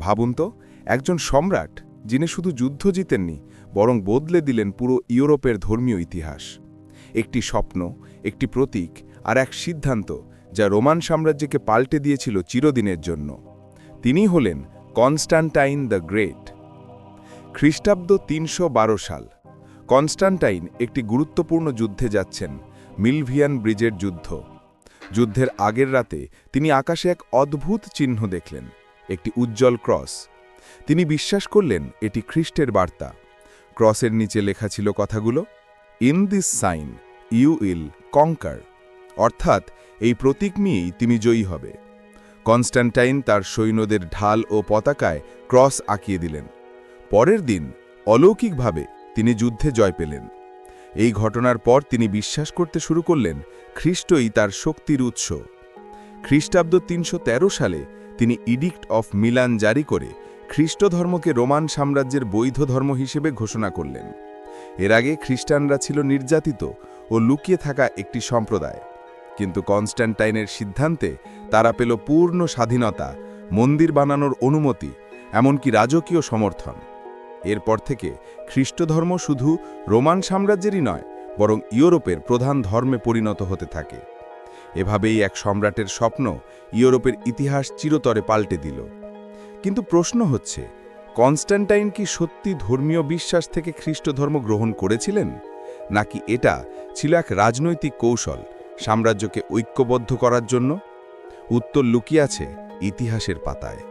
ভাবুন তো, একজন সম্রাট যিনি শুধু যুদ্ধ জিতেননি, বরং বদলে দিলেন পুরো ইউরোপের ধর্মীয় ইতিহাস। একটি স্বপ্ন, একটি প্রতীক আর এক সিদ্ধান্ত যা রোমান সাম্রাজ্যকে পাল্টে দিয়েছিল চিরদিনের জন্য। তিনি হলেন কনস্টান্টাইন দ্য গ্রেট। খ্রিস্টাব্দ তিনশো বারো সাল। কনস্টান্টাইন একটি গুরুত্বপূর্ণ যুদ্ধে যাচ্ছেন, মিলভিয়ান ব্রিজের যুদ্ধ। যুদ্ধের আগের রাতে তিনি আকাশে এক অদ্ভুত চিহ্ন দেখলেন। একটি উজ্জ্বল ক্রস। তিনি বিশ্বাস করলেন এটি খ্রিস্টের বার্তা। ক্রসের নিচে লেখা ছিল কথাগুলো in this sign you will conquer অর্থাৎ, এই প্রতীক নিয়েই তিনি জয়ী হবে। কনস্ট্যান্টাইন তার সৈন্যদের ঢাল ও পতাকায় ক্রস আঁকিয়ে দিলেন। পরের দিন অলৌকিকভাবে তিনি যুদ্ধে জয় পেলেন। এই ঘটনার পর তিনি বিশ্বাস করতে শুরু করলেন, খ্রিস্টই তার শক্তির উৎস। খ্রিস্টাব্দ তিনশো তেরো সালে তিনি ইডিক্ট অফ মিলান জারি করে খ্রিস্ট ধর্মকে রোমান সাম্রাজ্যের বৈধ ধর্ম হিসেবে ঘোষণা করলেন। এর আগে খ্রিস্টানরা ছিল নির্যাতিত ও লুকিয়ে থাকা একটি সম্প্রদায়। কিন্তু কনস্ট্যান্টাইনের সিদ্ধান্তে তারা পেল পূর্ণ স্বাধীনতা, মন্দির বানানোর অনুমতি, এমনকি রাজকীয় সমর্থন। এরপর থেকে খ্রিস্টধর্ম শুধু রোমান সাম্রাজ্যেরই নয়, বরং ইউরোপের প্রধান ধর্মে পরিণত হতে থাকে। এভাবেই এক সম্রাটের স্বপ্ন ইউরোপের ইতিহাস চিরতরে পাল্টে দিল। কিন্তু প্রশ্ন হচ্ছে কনস্ট্যান্টাইন কি সত্যি ধর্মীয় বিশ্বাস থেকে খ্রিস্ট ধর্ম গ্রহণ করেছিলেন? নাকি এটা ছিল এক রাজনৈতিক কৌশল সাম্রাজ্যকে ঐক্যবদ্ধ করার জন্য? উত্তর লুকিয়াছে ইতিহাসের পাতায়।